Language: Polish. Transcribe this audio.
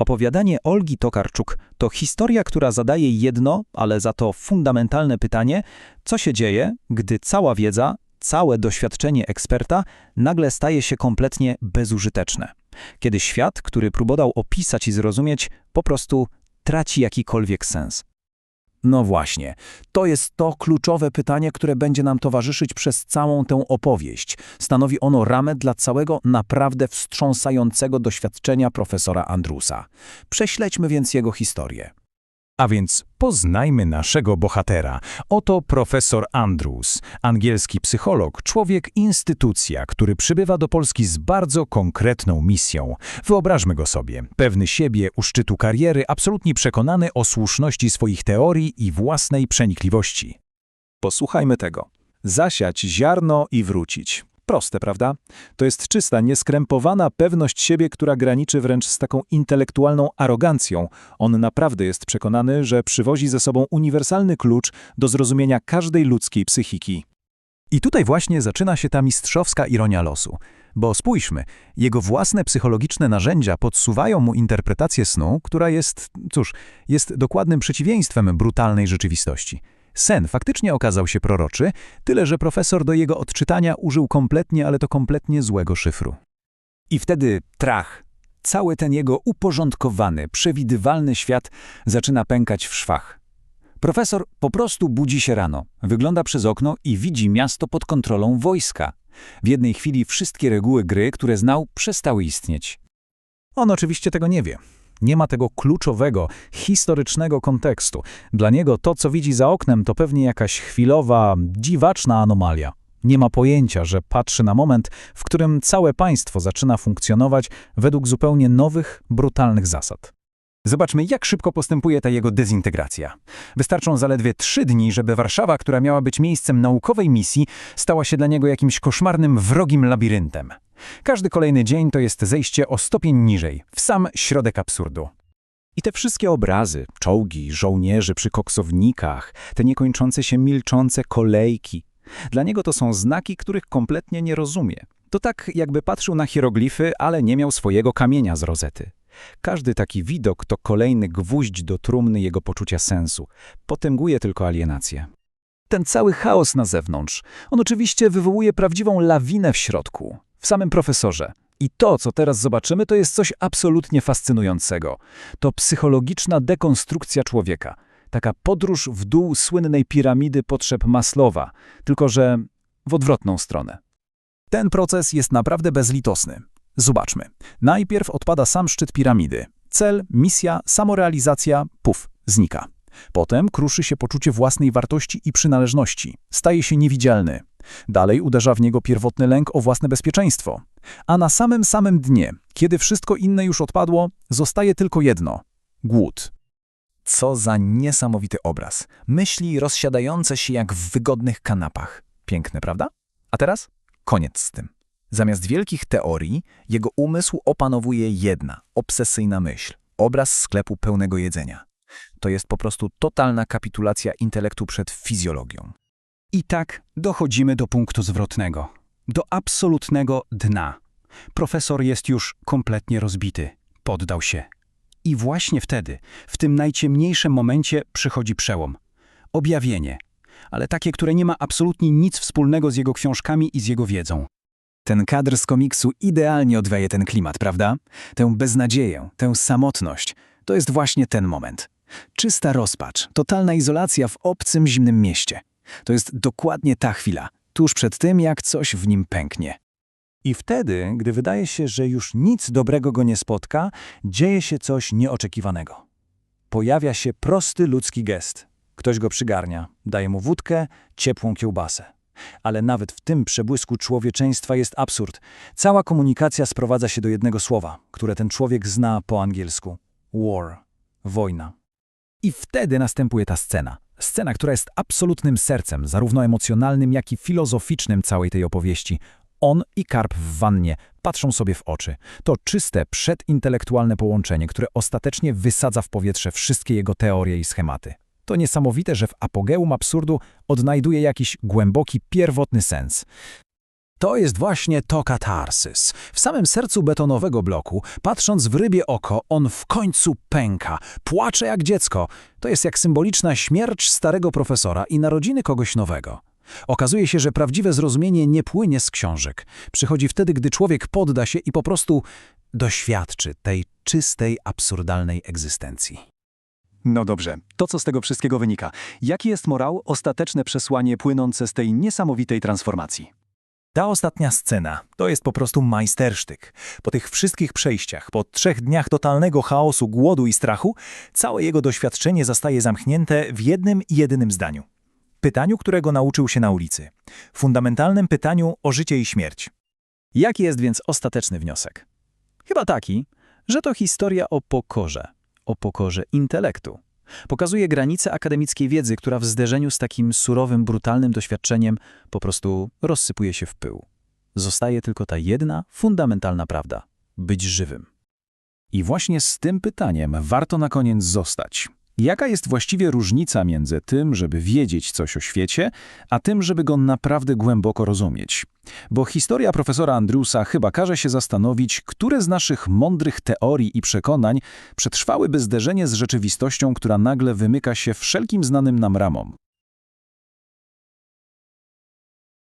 Opowiadanie Olgi Tokarczuk to historia, która zadaje jedno, ale za to fundamentalne pytanie, co się dzieje, gdy cała wiedza, całe doświadczenie eksperta nagle staje się kompletnie bezużyteczne. Kiedy świat, który próbował opisać i zrozumieć, po prostu traci jakikolwiek sens. No właśnie, to jest to kluczowe pytanie, które będzie nam towarzyszyć przez całą tę opowieść. Stanowi ono ramę dla całego naprawdę wstrząsającego doświadczenia profesora Andrusa. Prześledźmy więc jego historię. A więc poznajmy naszego bohatera. Oto profesor Andrews, angielski psycholog, człowiek instytucja, który przybywa do Polski z bardzo konkretną misją. Wyobraźmy go sobie, pewny siebie u szczytu kariery, absolutnie przekonany o słuszności swoich teorii i własnej przenikliwości. Posłuchajmy tego. Zasiać ziarno i wrócić. Proste, prawda? To jest czysta, nieskrępowana pewność siebie, która graniczy wręcz z taką intelektualną arogancją. On naprawdę jest przekonany, że przywozi ze sobą uniwersalny klucz do zrozumienia każdej ludzkiej psychiki. I tutaj właśnie zaczyna się ta mistrzowska ironia losu. Bo spójrzmy, jego własne psychologiczne narzędzia podsuwają mu interpretację snu, która jest, cóż, jest dokładnym przeciwieństwem brutalnej rzeczywistości. Sen faktycznie okazał się proroczy, tyle że profesor do jego odczytania użył kompletnie, ale to kompletnie złego szyfru. I wtedy trach. Cały ten jego uporządkowany, przewidywalny świat zaczyna pękać w szwach. Profesor po prostu budzi się rano, wygląda przez okno i widzi miasto pod kontrolą wojska. W jednej chwili wszystkie reguły gry, które znał, przestały istnieć. On oczywiście tego nie wie. Nie ma tego kluczowego, historycznego kontekstu. Dla niego to, co widzi za oknem, to pewnie jakaś chwilowa, dziwaczna anomalia. Nie ma pojęcia, że patrzy na moment, w którym całe państwo zaczyna funkcjonować według zupełnie nowych, brutalnych zasad. Zobaczmy, jak szybko postępuje ta jego dezintegracja. Wystarczą zaledwie trzy dni, żeby Warszawa, która miała być miejscem naukowej misji, stała się dla niego jakimś koszmarnym, wrogim labiryntem. Każdy kolejny dzień to jest zejście o stopień niżej, w sam środek absurdu. I te wszystkie obrazy, czołgi, żołnierzy przy koksownikach, te niekończące się milczące kolejki, dla niego to są znaki, których kompletnie nie rozumie. To tak, jakby patrzył na hieroglify, ale nie miał swojego kamienia z rozety. Każdy taki widok to kolejny gwóźdź do trumny jego poczucia sensu. Potęguje tylko alienację. Ten cały chaos na zewnątrz, on oczywiście wywołuje prawdziwą lawinę w środku w samym profesorze. I to, co teraz zobaczymy, to jest coś absolutnie fascynującego. To psychologiczna dekonstrukcja człowieka. Taka podróż w dół słynnej piramidy potrzeb Maslowa, tylko że w odwrotną stronę. Ten proces jest naprawdę bezlitosny. Zobaczmy. Najpierw odpada sam szczyt piramidy. Cel, misja, samorealizacja, puf, znika. Potem kruszy się poczucie własnej wartości i przynależności. Staje się niewidzialny. Dalej uderza w niego pierwotny lęk o własne bezpieczeństwo. A na samym samym dnie, kiedy wszystko inne już odpadło, zostaje tylko jedno – głód. Co za niesamowity obraz. Myśli rozsiadające się jak w wygodnych kanapach. Piękne, prawda? A teraz koniec z tym. Zamiast wielkich teorii, jego umysł opanowuje jedna, obsesyjna myśl – obraz sklepu pełnego jedzenia. To jest po prostu totalna kapitulacja intelektu przed fizjologią. I tak dochodzimy do punktu zwrotnego, do absolutnego dna. Profesor jest już kompletnie rozbity, poddał się. I właśnie wtedy, w tym najciemniejszym momencie przychodzi przełom. Objawienie, ale takie, które nie ma absolutnie nic wspólnego z jego książkami i z jego wiedzą. Ten kadr z komiksu idealnie oddaje ten klimat, prawda? Tę beznadzieję, tę samotność. To jest właśnie ten moment. Czysta rozpacz, totalna izolacja w obcym, zimnym mieście. To jest dokładnie ta chwila, tuż przed tym, jak coś w nim pęknie. I wtedy, gdy wydaje się, że już nic dobrego go nie spotka, dzieje się coś nieoczekiwanego. Pojawia się prosty ludzki gest. Ktoś go przygarnia, daje mu wódkę, ciepłą kiełbasę. Ale nawet w tym przebłysku człowieczeństwa jest absurd. Cała komunikacja sprowadza się do jednego słowa, które ten człowiek zna po angielsku. War. Wojna. I wtedy następuje ta scena. Scena, która jest absolutnym sercem, zarówno emocjonalnym, jak i filozoficznym całej tej opowieści. On i Karp w wannie patrzą sobie w oczy. To czyste, przedintelektualne połączenie, które ostatecznie wysadza w powietrze wszystkie jego teorie i schematy. To niesamowite, że w apogeum absurdu odnajduje jakiś głęboki, pierwotny sens. To jest właśnie to katarsys. W samym sercu betonowego bloku, patrząc w rybie oko, on w końcu pęka, płacze jak dziecko. To jest jak symboliczna śmierć starego profesora i narodziny kogoś nowego. Okazuje się, że prawdziwe zrozumienie nie płynie z książek. Przychodzi wtedy, gdy człowiek podda się i po prostu doświadczy tej czystej, absurdalnej egzystencji. No dobrze, to co z tego wszystkiego wynika? Jaki jest morał, ostateczne przesłanie płynące z tej niesamowitej transformacji? Ta ostatnia scena to jest po prostu majstersztyk. Po tych wszystkich przejściach, po trzech dniach totalnego chaosu, głodu i strachu, całe jego doświadczenie zostaje zamknięte w jednym i jedynym zdaniu. Pytaniu, którego nauczył się na ulicy. Fundamentalnym pytaniu o życie i śmierć. Jaki jest więc ostateczny wniosek? Chyba taki, że to historia o pokorze, o pokorze intelektu. Pokazuje granice akademickiej wiedzy, która w zderzeniu z takim surowym, brutalnym doświadczeniem po prostu rozsypuje się w pył. Zostaje tylko ta jedna, fundamentalna prawda – być żywym. I właśnie z tym pytaniem warto na koniec zostać. Jaka jest właściwie różnica między tym, żeby wiedzieć coś o świecie, a tym, żeby go naprawdę głęboko rozumieć? Bo historia profesora Andrewsa chyba każe się zastanowić, które z naszych mądrych teorii i przekonań przetrwałyby zderzenie z rzeczywistością, która nagle wymyka się wszelkim znanym nam ramom.